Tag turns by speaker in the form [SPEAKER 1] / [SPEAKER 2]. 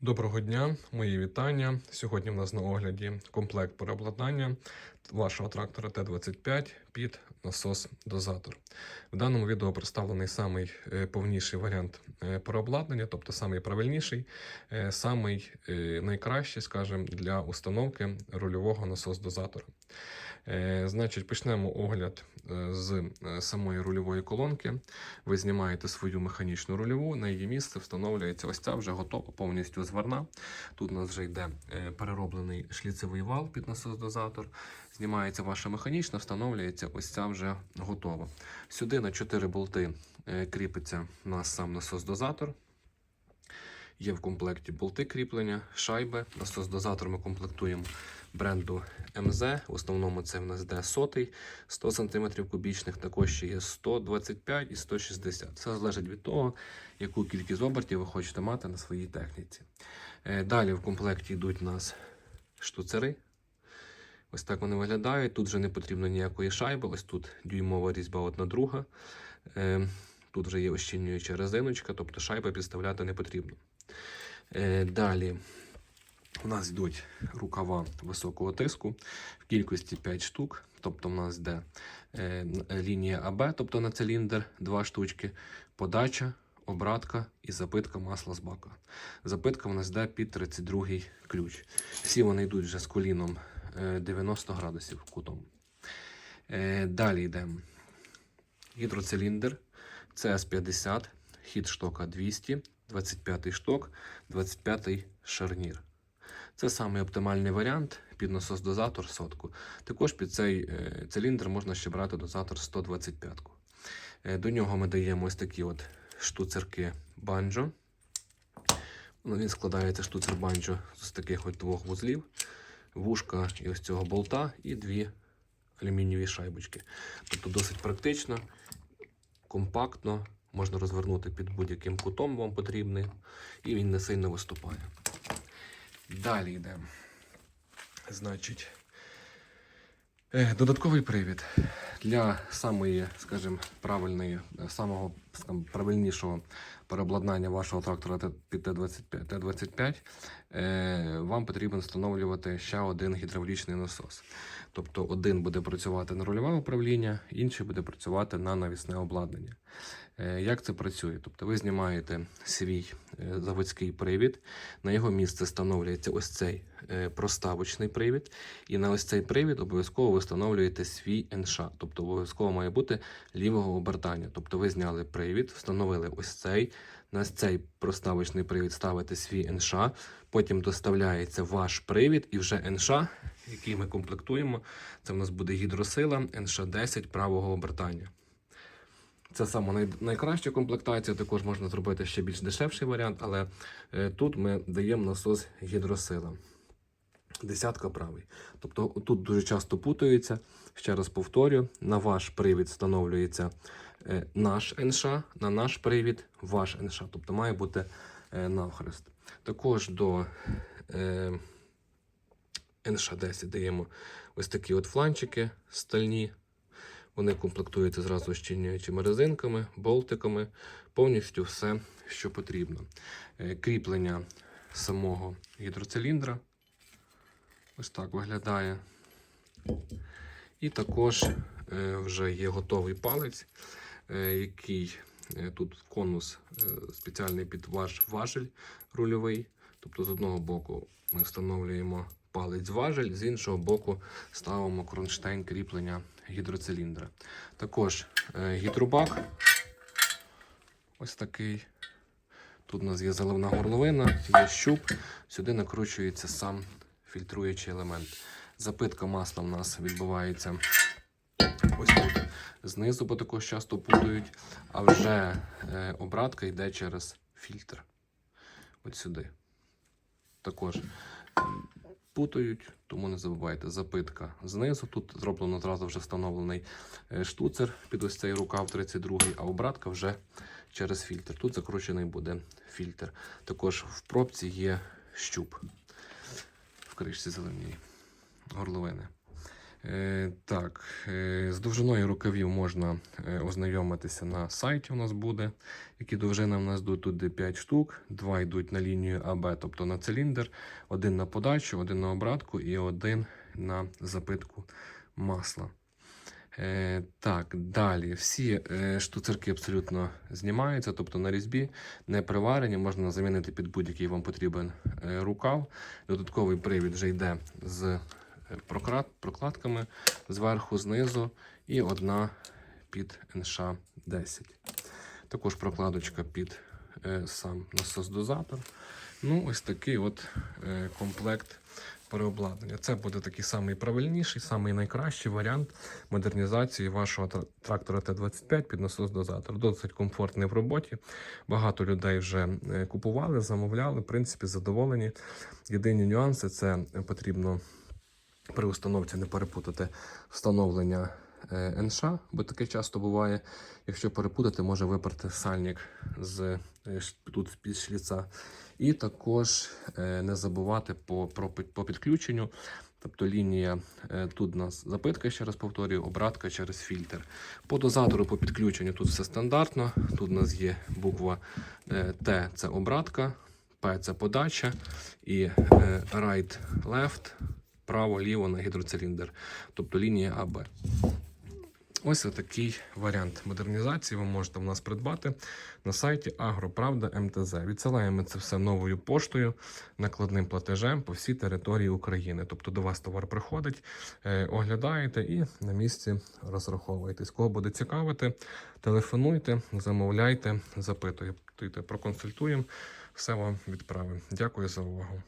[SPEAKER 1] Доброго дня, мої вітання. Сьогодні в нас на огляді комплект переобладнання вашого трактора Т-25 під насос-дозатор. В даному відео представлений самий е, повніший варіант е, переобладнання, тобто самий правильніший, е, самий найкращий, скажімо, для установки рульового насос-дозатора. Значить, почнемо огляд з самої рульової колонки. Ви знімаєте свою механічну рульову, на її місце встановлюється ось ця вже готова повністю зварна. Тут у нас вже йде е, перероблений шліцевий вал під насос-дозатор. Знімається ваша механічна, встановлюється ось ця вже готова. Сюди на 4 болти е, кріпиться у нас сам насос-дозатор. Є в комплекті болти кріплення, шайби. Насос-дозатор ми комплектуємо бренду МЗ. В основному це в нас де сотий, 100 см кубічних, також ще є 125 і 160. Все залежить від того, яку кількість обертів ви хочете мати на своїй техніці. Е, Далі в комплекті йдуть у нас штуцери. Ось так вони виглядають. Тут вже не потрібно ніякої шайби. Ось тут дюймова різьба одна друга. Е, Тут вже є ощільнююча резиночка, тобто шайби підставляти не потрібно. Е, Далі у нас йдуть рукава високого тиску в кількості 5 штук. Тобто, у нас йде е, лінія АБ, тобто на циліндр 2 штучки, подача, обратка і запитка масла з бака. Запитка у нас йде під 32 ключ. Всі вони йдуть вже з коліном е, 90 градусів кутом. Е, Далі йдемо. Гідроциліндр CS50, хід штока 200, 25 шток, 25 шарнір. Це самий оптимальний варіант під насос-дозатор сотку. Також під цей е, циліндр можна ще брати дозатор 125. Е, до нього ми даємо ось такі от штуцерки банджо. Ну, Він складається штуцер банджо з таких от двох вузлів, вушка і ось цього болта, і дві алюмінієві шайбочки. Тобто досить практично, компактно, можна розвернути під будь-яким кутом вам потрібний, і він не сильно виступає. Далі йдемо. Значить, е, додатковий привід для самої, скажімо, правильної, самого скажімо, правильнішого переобладнання вашого трактора під Т-25, Т-25 е, вам потрібно встановлювати ще один гідравлічний насос. Тобто один буде працювати на рульове управління, інший буде працювати на навісне обладнання. Е, Як це працює? Тобто ви знімаєте свій е, заводський привід, на його місце встановлюється ось цей е, проставочний привід, і на ось цей привід обов'язково ви встановлюєте свій НШ, тобто обов'язково має бути лівого обертання. Тобто ви зняли привід, встановили ось цей, на цей проставочний привід ставите свій НШ, потім доставляється ваш привід і вже НШ, який ми комплектуємо, це в нас буде гідросила НШ-10 правого обертання. Це саме найкраща комплектація. Також можна зробити ще більш дешевший варіант, але е, тут ми даємо насос гідросила. Десятка правий. Тобто тут дуже часто путаються. Ще раз повторю: на ваш привід встановлюється е, наш НШ, на наш привід ваш НШ. Тобто має бути е, навхрест. Також до е, НШ-10 даємо ось такі от фланчики стальні. Вони комплектуються зразу щільнюючими резинками, болтиками, повністю все, що потрібно. Кріплення самого гідроциліндра. Ось так виглядає. І також е, вже є готовий палець, е, який е, тут конус спеціальний під ваш важель рульовий. Тобто з одного боку ми встановлюємо палець важель, з іншого боку ставимо кронштейн кріплення гідроциліндра. Також гідробак. Ось такий. Тут у нас є заливна горловина, є щуп. Сюди накручується сам фільтруючий елемент. Запитка масла в нас відбувається ось тут знизу, бо також часто путають. А вже е, обратка йде через фільтр. От сюди. Також путають, тому не забувайте, запитка знизу. Тут зроблено одразу вже встановлений е, штуцер під ось цей рукав 32 а обратка вже через фільтр. Тут закручений буде фільтр. Також в пробці є щуп кришці зеленій горловини. Е, так, е, з довжиною рукавів можна е, ознайомитися на сайті. У нас буде, які довжини в нас йдуть. Тут де 5 штук, два йдуть на лінію АБ, тобто на циліндр, один на подачу, один на обратку і один на запитку масла. Е, так, далі. Всі е, штуцерки абсолютно знімаються, тобто на різьбі, не приварені, можна замінити під будь-який вам потрібен е, рукав. Додатковий привід вже йде з е, прократ, прокладками зверху, знизу, і одна під НШ-10. Також прокладочка під е, сам насос-дозатор. Ну, ось такий от е, комплект переобладнання. Це буде такий самий правильніший, самий найкращий варіант модернізації вашого трактора Т-25 під насос-дозатор. Досить комфортний в роботі. Багато людей вже е, купували, замовляли, в принципі, задоволені. Єдині нюанси це потрібно при установці не перепутати встановлення е, НШ, бо таке часто буває. Якщо перепутати, може виперти сальник з е, тут під шліца. І також е, не забувати по, про, по підключенню. Тобто лінія е, тут у нас запитка, ще раз повторюю, обратка через фільтр. По дозатору по підключенню тут все стандартно. Тут у нас є буква е, Т це обратка, П це подача і е, right left право-ліво на гідроциліндр, тобто лінія АБ. Ось такий варіант модернізації ви можете в нас придбати на сайті Агроправда МТЗ. Відсилаємо це все новою поштою, накладним платежем по всій території України. Тобто до вас товар приходить, е, оглядаєте і на місці розраховуєтесь. Кого буде цікавити, телефонуйте, замовляйте, запитуйте, проконсультуємо, все вам відправимо. Дякую за увагу.